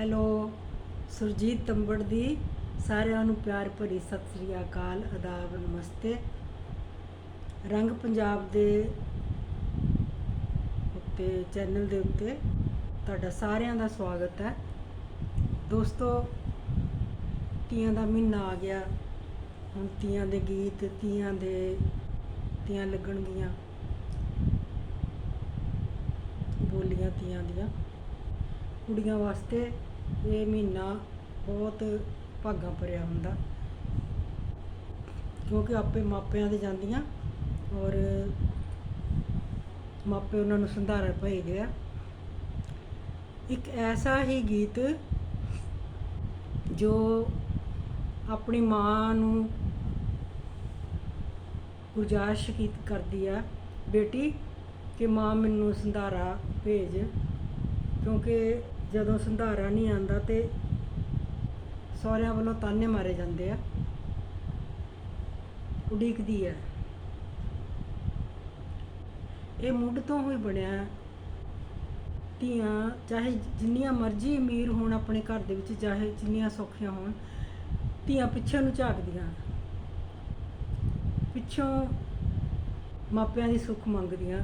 Hello, Surjit ਤੰਬੜ ਦੀ ਸਾਰਿਆਂ ਨੂੰ ਪਿਆਰ ਭਰੀ ਸਤਿ ਸ੍ਰੀ ਅਕਾਲ, ਅਦਾਬ, ਨਮਸਤੇ। ਰੰਗ ਪੰਜਾਬ ਦੇ ਉੱਤੇ, ਚੈਨਲ ਦੇ ਉੱਤੇ ਤੁਹਾਡਾ ਸਾਰਿਆਂ ਦਾ ਸਵਾਗਤ ਹੈ। ਦੋਸਤੋ, ਤੀਆਂ ਦਾ ਮਹੀਨਾ ਆ ਗਿਆ। ਹੁਣ ਤੀਆਂ ਦੇ ਗੀਤ, ਤੀਆਂ ਦੇ, ਤੀਆਂ ਲੱਗਣਗੀਆਂ ਬੋਲੀਆਂ ਤੀਆਂ ਦੀਆਂ। ਕੁੜੀਆਂ ਵਾਸਤੇ ਇਹ ਮਹੀਨਾ ਬਹੁਤ ਭਾਗਾਂ ਭਰਿਆ ਹੁੰਦਾ। ਕਿਉਂਕਿ ਆਪੇ ਮਾਪਿਆਂ ਦੇ ਜਾਂਦੀਆਂ ਔਰ ਮਾਪੇ ਉਹਨਾਂ ਨੂੰ ਸੰਧਾਰਾ ਭੇਜਦੇ ਆ ਇੱਕ ਐਸਾ ਹੀ ਗੀਤ ਜੋ ਆਪਣੀ ਮਾਂ ਨੂੰ ਗੁਜ਼ਾਰਿਸ਼ ਕੀ ਕਰਦੀ ਆ, ਬੇਟੀ, ਕਿ ਮਾਂ ਮੈਨੂੰ ਸੰਧਾਰਾ ਭੇਜ, ਕਿਉਂਕਿ ਜਦੋਂ ਸੰਧਾਰਾ ਨਹੀਂ ਆਂਦਾ ਤੇ ਸਹੁਰਿਆਂ ਵੱਲੋਂ ਤਾਨੇ ਮਾਰੇ ਜਾਂਦੇ ਆ। ਉਡੀਕਦੀ ਹੈ। ਇਹ ਮੁੱਢ ਤੋਂ ਹੀ ਬਣਿਆ ਧੀਆਂ, ਚਾਹੇ ਜਿੰਨੀਆਂ ਮਰਜ਼ੀ ਅਮੀਰ ਹੋਣ ਆਪਣੇ ਘਰ ਦੇ ਵਿੱਚ, ਚਾਹੇ ਜਿੰਨੀਆਂ ਸੌਖੀਆਂ ਹੋਣ, ਧੀਆਂ ਪਿੱਛੇ ਨੂੰ ਝਾਕਦੀਆਂ ਪਿੱਛੋਂ ਮਾਪਿਆਂ ਦੀ ਸੁੱਖ ਮੰਗਦੀਆਂ।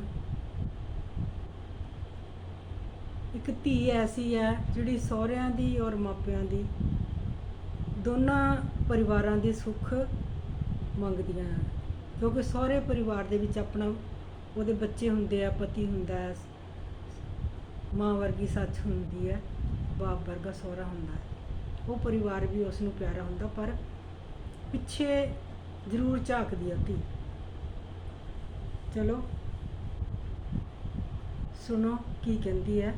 ਇੱਕ ਧੀ ਐਸੀ ਹੈ ਜਿਹੜੀ ਸਹੁਰਿਆਂ ਦੀ ਔਰ ਮਾਪਿਆਂ ਦੀ। ਦੋਨਾਂ ਪਰਿਵਾਰਾਂ ਦੀ ਸੁੱਖ ਮੰਗਦੀਆਂ ਹਨ। ਕਿਉਂਕਿ ਸਹੁਰੇ ਪਰਿਵਾਰ ਦੇ ਵਿੱਚ ਆਪਣਾ, ਉਹਦੇ ਬੱਚੇ ਹੁੰਦੇ ਆ, ਪਤੀ ਹੁੰਦਾ ਹੈ, ਮਾਂ ਵਰਗੀ ਸੱਚ ਹੁੰਦੀ ਹੈ, ਬਾਪ ਵਰਗਾ ਸਹੁਰਾ ਹੁੰਦਾ ਹੈ। ਉਹ ਪਰਿਵਾਰ ਵੀ ਉਸ ਨੂੰ ਪਿਆਰਾ ਹੁੰਦਾ, ਪਰ ਪਿੱਛੇ ਜ਼ਰੂਰ ਝਾਕਦੀ ਆ ਧੀ। ਚਲੋ, ਸੁਣੋ ਕੀ ਕਹਿੰਦੀ ਹੈ।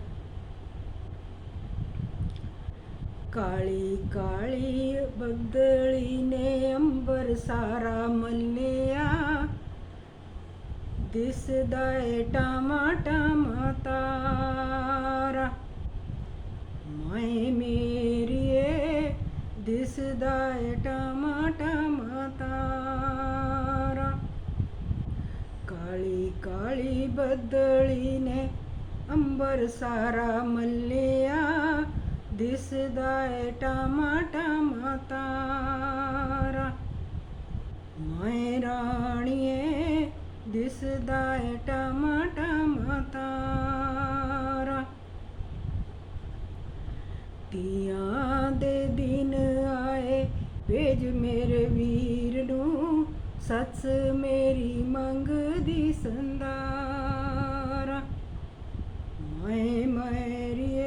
ਕਾਲੀ ਕਾਲੀ ਬੱਦਲੀ ਨੇ ਅੰਬਰ ਸਾਰਾ ਮੱਲਿਆ ਦਿਸਦਾ ਏ ਟਾਮਾ ਟਾਮਾ ਤਾਰਾ ਮਾਏ ਮੇਰੀਏ ਦਿਸਦਾ ਏ ਟਾਮਾ ਟਾਮਾ ਤਾਰਾ ਕਾਲੀ ਕਾਲੀ ਬੱਦਲੀ ਨੇ ਅੰਬਰ ਸਾਰਾ ਮੱਲਿਆ ਦਿਸਦਾ ਏ ਟਾਮਾ ਟਾਮਾ ਤਾਰਾ ਮੈਂ ਰਾਣੀਏ, ਦਿਸਦਾ ਏ ਟਾਮਾ ਟਾਮਾ ਤਾਰਾ ਤੀਆਂ ਦੇ ਦਿਨ ਆਏ, ਭੇਜ ਮੇਰੇ ਵੀਰ ਨੂੰ, ਸੱਸ ਮੇਰੀ ਮੰਗਦੀ ਸੰਦਾਰਾ ਮੈਂ ਮੈਰੀਏ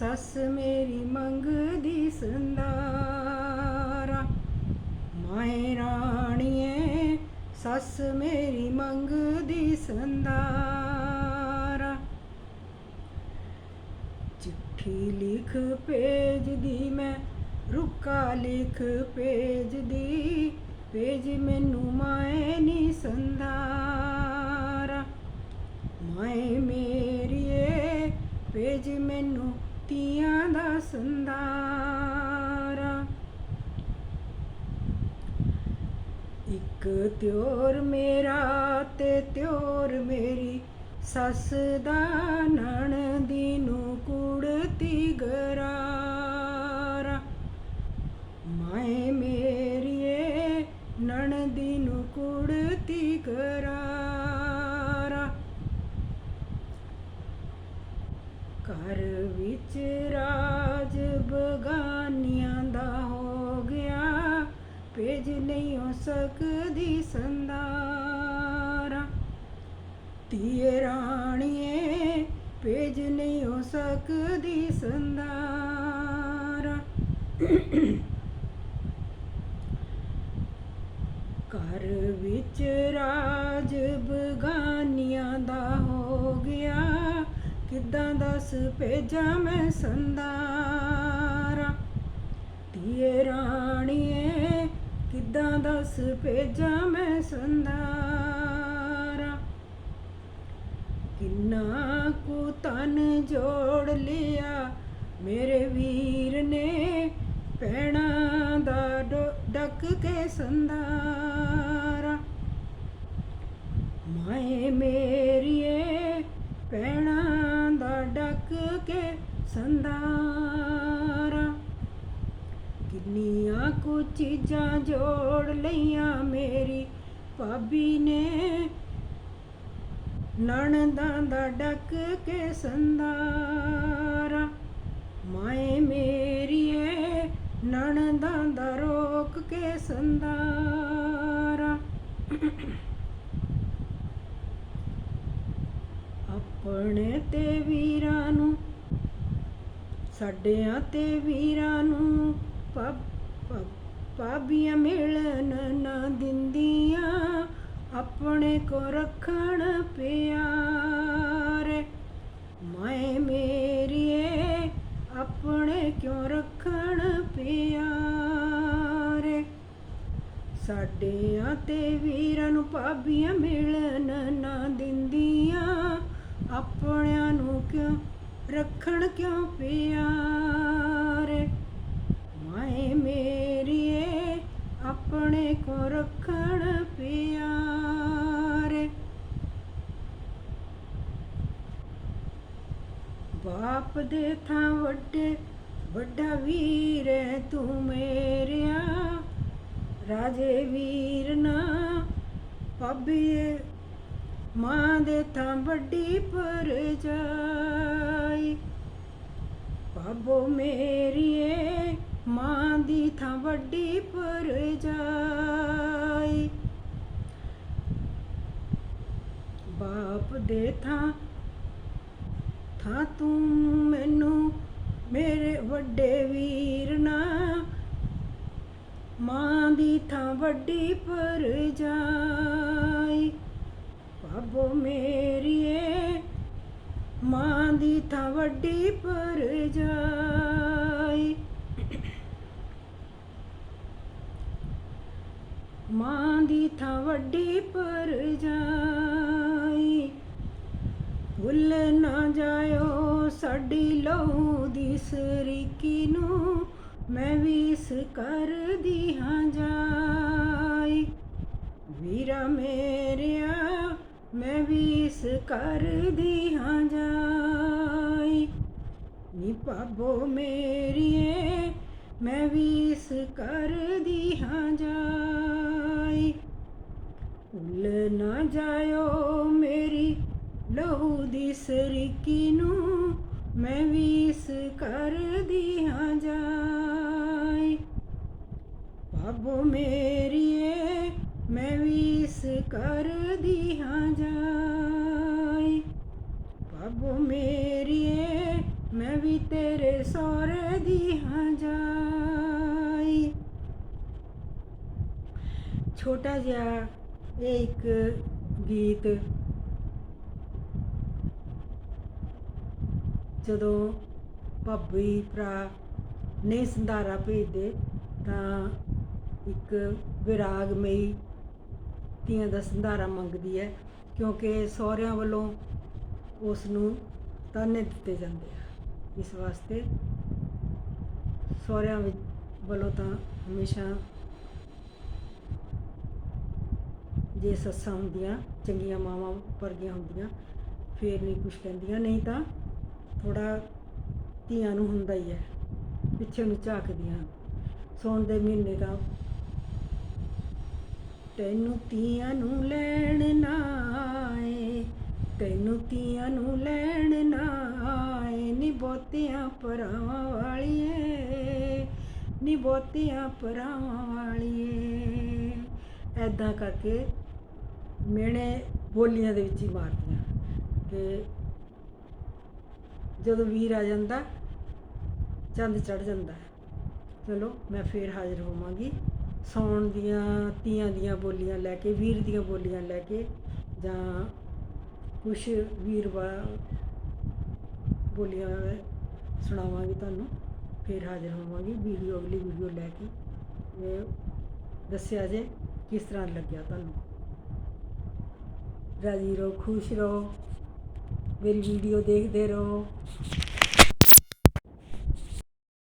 ਸੱਸ ਮੇਰੀ ਮੰਗਦੀ ਸੰਦਾਰਾ ਮੈਂ ਰਾਣੀਏ, ਸੱਸ ਮੇਰੀ ਮੰਗਦੀ ਸੰਦਾਰਾ ਚਿੱਠੀ ਲਿਖ ਭੇਜਦੀ ਮੈਂ, ਰੁਕਾ ਲਿਖ ਭੇਜਦੀ। ਭੇਜ ਮੈਨੂੰ ਮਾਏ ਨੀ ਸੰਦਾਰਾ ਮਾਏ ਮੇਰੀਏ, ਭੇਜ ਮੈਨੂੰ ਤੀਆਂ ਦਾ ਸੰਦਾਰਾ ਇੱਕ ਤਿਉਰ ਮੇਰਾ ਤੇ ਤਿਉਰ ਮੇਰੀ ਸੱਸ ਦਾ ਨਣਦੀ ਨੂੰ ਕੁੜਤੀ ਗਰਾਰਾ। ਮਾਏ ਮੇਰੀਏ, ਨਣਦੀ ਨੂੰ ਕੁੜਤੀ ਗਰਾਰਾ। ਘਰ ਵਿੱਚ ਰਾਜ ਬਗਾਨੀਆਂ ਦਾ ਹੋ ਗਿਆ। ਭੇਜ ਨਹੀਂ ਹੋ ਸਕਦੀ ਸੰਦਾਰਾ ਧੀਏ ਰਾਣੀਏ, ਭੇਜ ਨਹੀਂ ਹੋ ਸਕਦੀ ਸੰਦਾਰਾ ਘਰ ਵਿੱਚ ਰਾਜ ਕਿੱਦਾਂ ਦੱਸ ਭੇਜਾਂ ਮੈਂ ਸੰਦਾਰਾ? ਧੀਏ ਰਾਣੀਏ, ਕਿੱਦਾਂ ਦੱਸ ਭੇਜਾਂ ਮੈਂ ਸੰਦਾਰਾ? ਕਿੰਨਾ ਕੁ ਤਨ ਜੋੜ ਲਿਆ ਮੇਰੇ ਵੀਰ ਨੇ, ਪੈਣਾ ਦਾ ਡੋ- ਡੱਕ ਕੇ ਸੰਦਾਰਾ। ਚੀਜ਼ਾਂ ਜੋੜ ਲਈਆਂ ਮੇਰੀ। ਭਾਬੀ ਨੇ ਨਣਦਾਂ ਦਾ ਡੱਕ ਕੇ ਸੰਦਾਰਾ ਮਾਏ ਮੇਰੀਏ, ਨਣਦਾਂ ਦਾ ਰੋਕ ਕੇ ਸੰਦਾਰਾ ਆਪਣੇ ਤੇ ਵੀਰਾਂ ਨੂੰ, ਸਾਡਿਆਂ ਤੇ ਵੀਰਾਂ ਨੂੰ ਪਾ- ਭਾਬੀਆਂ ਮਿਲਣ ਨਾ ਦਿੰਦੀਆਂ, ਆਪਣੇ ਕੋ ਰੱਖਣ ਪਿਆਰੇ। ਮਾਏ ਮੇਰੀਏ, ਆਪਣੇ ਕਿਉਂ ਰੱਖਣ ਪਿਆਰੇ? ਸਾਡਿਆਂ ਤੇ ਵੀਰਾਂ ਨੂੰ ਭਾਬੀਆਂ ਮਿਲਣ ਨਾ ਦਿੰਦੀਆਂ, ਆਪਣਿਆਂ ਨੂੰ ਕਿਉਂ ਰੱਖਣ ਕਿਉਂ ਪਿਆਰੇ? ਮਾਏ ਮੇਰੀਏ ਆਪਣੇ ਕੋ ਰੱਖਣ ਪਿਆਰੇ। ਬਾਪ ਦੇ ਥਾਂ ਵੱਡੇ, ਵੱਡਾ ਵੀਰ ਤੂੰ ਮੇਰਿਆ। ਰਾਜੇ ਵੀਰ ਨਾ ਪਾਬੀਏ ਮਾਂ ਦੇ ਥਾਂ ਵੱਡੀ ਪਰਜਾਈ ਪਾਬੋ ਮੇਰੀਏ ਮਾਂ ਦੀ ਥਾਂ ਵੱਡੀ ਪਰਜਾਈ ਬਾਪ ਦੇ ਥਾਂ ਥਾਂ ਤੂੰ ਮੈਨੂੰ ਮੇਰੇ ਵੱਡੇ ਵੀਰ ਨਾ। ਮਾਂ ਦੀ ਥਾਂ ਵੱਡੀ ਪਰਜਾਈ ਬਾਬੋ ਮੇਰੀਏ, ਮਾਂ ਦੀ ਥਾਂ ਵੱਡੀ ਪਰਜਾਈ ਮਾਂ ਦੀ ਥਾਂ ਵੱਡੀ ਪਰਜਾਈ ਭੁੱਲ ਨਾ ਜਾਇਓ ਸਾਡੀ ਲਹੂ ਦੀ ਸਰੀਕੀ ਨੂੰ, ਮੈਂ ਵੀ ਇਸ ਕਰਦੀ ਹਾਂ ਜਾਈ। ਵੀਰਾ ਮੇਰਿਆ, ਮੈਂ ਵੀ ਇਸ ਕਰਦੀ ਹਾਂ ਜਾਈ। ਨੀ ਮੇਰੀਏ, ਮੈਂ ਵੀ ਇਸ ਕਰਦੀ ਹਾਂ ਭੁੱਲ ਨਾ ਜਾਇਓ ਮੇਰੀ ਲਹੂ ਦੀ ਸਰੀਕੀ ਨੂੰ, ਮੈਂ ਵੀ ਇਸ ਕਰਦੀ ਹਾਂ ਜਾਈ। ਬਾਬੋ ਮੇਰੀਏ, ਮੈਂ ਵੀ ਇਸ ਕਰਦੀ ਹਾਂ ਜਾਈ। ਬਾਬੋ ਮੇਰੀਏ, ਮੈਂ ਵੀ ਤੇਰੇ ਸਹੁਰੇ ਦੀ ਹਾਂ ਜਾਈ। ਛੋਟਾ ਜਿਹਾ ਇਹ ਇੱਕ ਗੀਤ। ਜਦੋਂ ਭਾਬੀ ਭਰਾ ਨਹੀਂ ਸੰਧਾਰਾ ਭੇਜਦੇ, ਤਾਂ ਇੱਕ ਵਿਰਾਗਮਈ ਧੀਆਂ ਦਾ ਸੰਧਾਰਾ ਮੰਗਦੀ ਹੈ, ਕਿਉਂਕਿ ਸਹੁਰਿਆਂ ਵੱਲੋਂ ਉਸ ਨੂੰ ਤਾਨੇ ਦਿੱਤੇ ਜਾਂਦੇ ਆ। ਇਸ ਵਾਸਤੇ ਸਹੁਰਿਆਂ ਵਿੱਚ ਵੱਲੋਂ ਤਾਂ ਹਮੇਸ਼ਾ ਜੇ ਸੱਸਾਂ ਹੁੰਦੀਆਂ, ਚੰਗੀਆਂ ਮਾਵਾਂ ਵਰਗੀਆਂ ਹੁੰਦੀਆਂ, ਫੇਰ ਨਹੀਂ ਕੁਝ ਕਹਿੰਦੀਆਂ, ਨਹੀਂ ਤਾਂ ਥੋੜਾ ਧੀਆਂ ਨੂੰ ਹੁੰਦਾ ਹੀ ਹੈ, ਪਿੱਛੇ ਨੂੰ ਝਾਕਦੀਆਂ। ਸੌਣ ਦੇ ਮਹੀਨੇ ਤਾਂ ਤੈਨੂੰ ਧੀਆਂ ਨੂੰ ਲੈਣ ਨਾ ਆਏ, ਤੈਨੂੰ ਧੀਆਂ ਨੂੰ ਲੈਣ ਨਾ ਆਏ, ਨੀ ਬਹੁਤਿਆਂ ਪਰਾਵਾਂ ਵਾਲੀਏ, ਨੀ ਬਹੁਤਿਆਂ ਪਰਾਵਾਂ ਵਾਲੀਏ। ਐਦਾਂ ਕਰਕੇ ਮਿਹਣੇ ਬੋਲੀਆਂ ਦੇ ਵਿੱਚ ਹੀ ਮਾਰਦੀਆਂ ਕਿ ਜਦੋਂ ਵੀਰ ਆ ਜਾਂਦਾ, ਚੰਦ ਚੜ ਜਾਂਦਾ ਚਲੋ, ਮੈਂ ਫੇਰ ਹਾਜ਼ਰ ਹੋਵਾਂਗੀ। ਸੌਣ ਦੀਆਂ ਤੀਆਂ ਦੀਆਂ ਬੋਲੀਆਂ ਲੈ ਕੇ, ਵੀਰ ਦੀਆਂ ਬੋਲੀਆਂ ਲੈ ਕੇ, ਜਾਂ ਕੁਛ ਵੀਰਵਾਰ ਬੋਲੀਆਂ ਸੁਣਾਵਾਂਗੀ ਤੁਹਾਨੂੰ। ਫੇਰ ਹਾਜ਼ਰ ਹੋਵਾਂਗੀ, ਵੀਡੀਓ, ਅਗਲੀ ਵੀਡੀਓ ਲੈ ਕੇ। ਇਹ ਦੱਸਿਆ ਜੇ ਕਿਸ ਤਰ੍ਹਾਂ ਲੱਗਿਆ ਤੁਹਾਨੂੰ। ਰਾਜੀ ਰਹੋ ਖੁਸ਼ ਰਹੋ। ਮੇਰੀ ਵੀਡੀਓ ਦੇਖਦੇ ਰਹੋ।